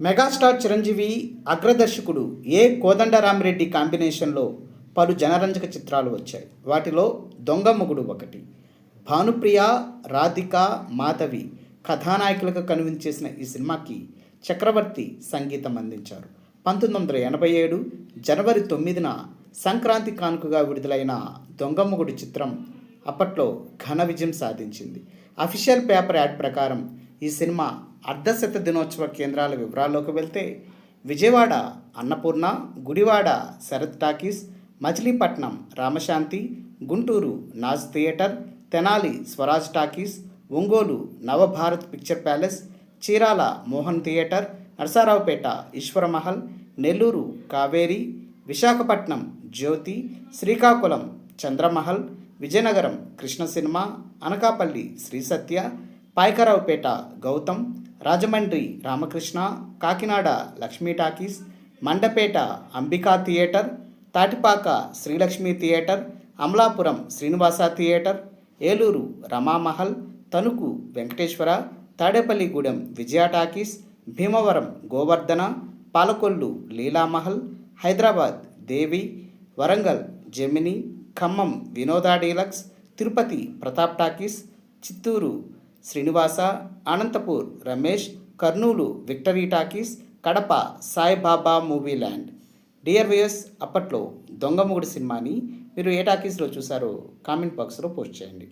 Megastar Chiranjeevi అగ్రదర్శకుడు A Kodandaramireddy కాంబినేషన్లో పలు జనరంజక చిత్రాలు వచ్చాయి. వాటిలో దొంగ మొగుడు ఒకటి భానుప్రియ రాధిక మాధవి కథానాయకులుగా కనువించేసిన ఈ సినిమాకి చక్రవర్తి సంగీతం అందించారు. పంతొమ్మిది వందల ఎనభై ఏడు జనవరి తొమ్మిదిన సంక్రాంతి కానుకగా విడుదలైన దొంగమొగుడు చిత్రం అప్పట్లో ఘన విజయం సాధించింది. అఫీషియల్ పేపర్ యాడ్ ప్రకారం ఈ సినిమా అర్ధశత దినోత్సవ కేంద్రాల వివరాల్లోకి వెళ్తే Vijayawada Annapurna Gudivada Sarath talkies Machilipatnam Ramashanti Guntur Naz theatre Tenali Swaraj talkies Ongole Navabharat picture palace Chirala Mohan theatre Narasaraopet Eswaramahal Nellore Kaveri Visakhapatnam Jyothi Srikakulam Chandramahal Vizianagaram Krishna cinema Anakapalli Sri Satya Payakaraopeta Gautam Rajahmundry Ramakrishna Kakinada Lakshmi talkies Mandapeta Ambika theatre Tatipaka Srilakshmi theatre Amalapuram Srinivasa theatre Eluru Ramamahal Tanuku Venkateswara Tadepalligudem Vijaya talkies Bhimavaram Govardhana Palakollu Leelamahal Hyderabad Devi Warangal Gemini Khammam Vinoda deluxe Tirupati Pratap talkies Chittoor Srinivasa Anantapur Ramesh Kurnool victory talkies Kadapa Saibaba movie land. Dear అప్పట్లో దొంగ మొగుడు సినిమాని మీరు ఏ టాకీస్లో చూసారో comment బాక్స్లో post చేయండి.